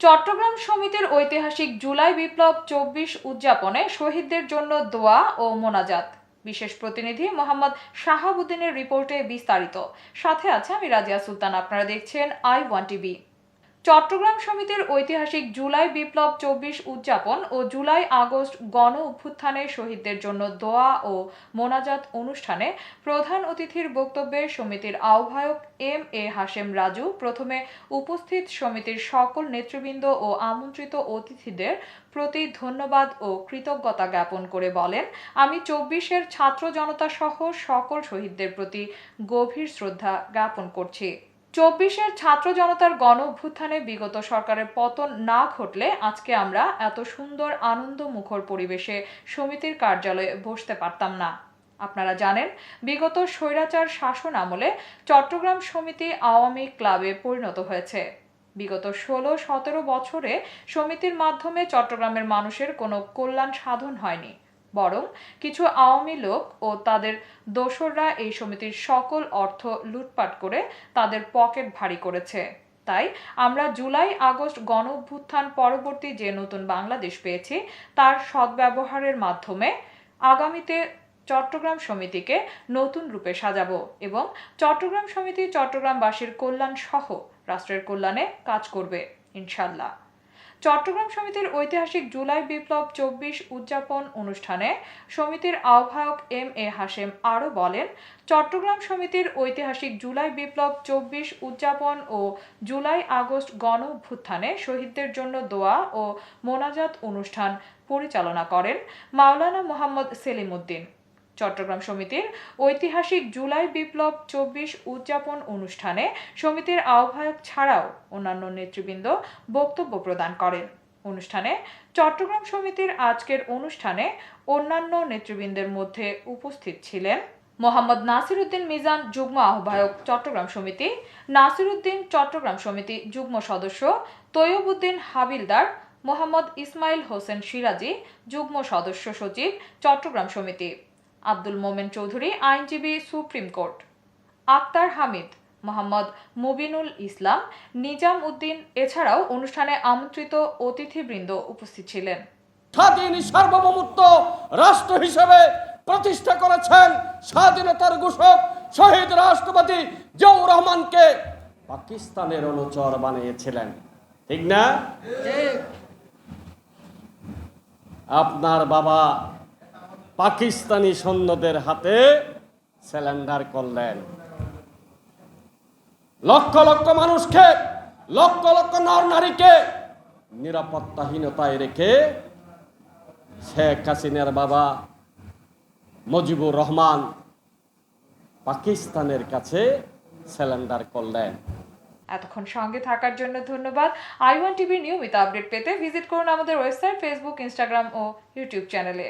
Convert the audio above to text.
চট্টগ্রাম সমিতির ঐতিহাসিক জুলাই বিপ্লব চব্বিশ উদযাপনে শহীদদের জন্য দোয়া ও মোনাজাত। বিশেষ প্রতিনিধি মোহাম্মদ শাহাবুদ্দিনের রিপোর্টে বিস্তারিত। সাথে আছে আমি রাজিয়া সুলতান। আপনারা দেখছেন আই ওয়ান টিভি চট্টগ্রাম সমিতির ঐতিহাসিক জুলাই বিপ্লব চব্বিশ উদযাপন ও জুলাই আগস্ট গণ অভ্যুত্থানে শহীদদের জন্য দোয়া ও মোনাজাত অনুষ্ঠানে প্রধান অতিথির বক্তব্যে সমিতির আহ্বায়ক এম এ হাশেম রাজু, প্রথমে উপস্থিত সমিতির সকল নেতৃবৃন্দ ও আমন্ত্রিত অতিথিদের প্রতি ধন্যবাদ ও কৃতজ্ঞতা জ্ঞাপন করে বলেন, আমি চব্বিশের ছাত্র জনতা সহ সকল শহীদদের প্রতি গভীর শ্রদ্ধা জ্ঞাপন করছি। চব্বিশের ছাত্র জনতার গণ অভ্যুত্থানে বিগত সরকারের পতন না ঘটলে আজকে আমরা এত সুন্দর আনন্দ মুখর পরিবেশে সমিতির কার্যালয়ে বসতে পারতাম না। আপনারা জানেন, বিগত স্বৈরাচার শাসন আমলে চট্টগ্রাম সমিতি আওয়ামী ক্লাবে পরিণত হয়েছে। বিগত ষোলো, সতেরো বছরে সমিতির মাধ্যমে চট্টগ্রামের মানুষের কোনো কল্যাণ সাধন হয়নি। বরং কিছু আওয়ামী লোক ও তাদের দোসররা এই সমিতির সকল অর্থ লুটপাট করে তাদের পকেট ভারী করেছে। তাই আমরা জুলাই আগস্ট গণ অভ্যুত্থান পরবর্তী যে নতুন বাংলাদেশ পেয়েছি, তার সদ্ব্যবহারের মাধ্যমে আগামীতে চট্টগ্রাম সমিতিকে নতুন রূপে সাজাবো এবং চট্টগ্রাম সমিতি চট্টগ্রামবাসীর কল্যাণ সহ রাষ্ট্রের কল্যাণে কাজ করবে, ইনশাল্লাহ। চট্টগ্রাম সমিতির ঐতিহাসিক জুলাই বিপ্লব চব্বিশ উদযাপন অনুষ্ঠানে সমিতির আহ্বায়ক এম এ হাশেম আরও বলেন, চট্টগ্রাম সমিতির ঐতিহাসিক জুলাই বিপ্লব চব্বিশ উদযাপন ও জুলাই আগস্ট গণ অভ্যুত্থানে শহীদদের জন্য দোয়া ও মোনাজাত অনুষ্ঠান পরিচালনা করেন মাওলানা মোহাম্মদ সেলিম উদ্দিন চট্টগ্রাম সমিতির ঐতিহাসিক জুলাই বিপ্লব চব্বিশ উদযাপন অনুষ্ঠানে সমিতির আহ্বায়ক ছাড়াও অন্যান্য নেতৃবৃন্দ বক্তব্য প্রদান করেন। অনুষ্ঠানে চট্টগ্রাম সমিতির আজকের অনুষ্ঠানে অন্যান্য নেতৃবৃন্দের মধ্যে উপস্থিত ছিলেন মোহাম্মদ নাসিরুদ্দিন মিজান যুগ্ম আহ্বায়ক চট্টগ্রাম সমিতি, নাসিরুদ্দিন চট্টগ্রাম সমিতি যুগ্ম সদস্য তৈয়বুদ্দিন হাবিলদার, মোহাম্মদ ইসমাইল হোসেন সিরাজি যুগ্ম সদস্য সচিব চট্টগ্রাম সমিতি। আব্দুল মোমেন চৌধুরী আইনজীবী সুপ্রিম কোর্ট। আক্তার হামিদ মোহাম্মদ মুবিনুল ইসলাম নিজাম উদ্দিন এছাড়াও অনুষ্ঠানে আমন্ত্রিত অতিথিবৃন্দ উপস্থিত ছিলেন। স্বাধীন সার্বভৌমত্ব রাষ্ট্র হিসেবে প্রতিষ্ঠা করেছেন স্বাধীনতার ঘোষক শহীদ রাষ্ট্রপতি জিয়াউর রহমানকে। পাকিস্তানের অনুচর বানিয়েছিলেন ঠিক না? আপনার বাবা পাকিস্তানি সৈন্যদের হাতে স্যালেন্ডার করলেন। লক্ষ লক্ষ মানুষকে, লক্ষ লক্ষ নর নারীকে নিরাপত্তাহীনতায় রেখে শেখ হাসিনার বাবা মজিবুর রহমান পাকিস্তানের কাছে স্যালেন্ডার করলেন। এতক্ষণ সঙ্গে থাকার জন্য ধন্যবাদ। আই ওয়ান টিভির নিয়মিত আপডেট পেতে ভিজিট করুন আমাদের ওয়েবসাইট, ফেসবুক, ইনস্টাগ্রাম ও ইউটিউব চ্যানেলে।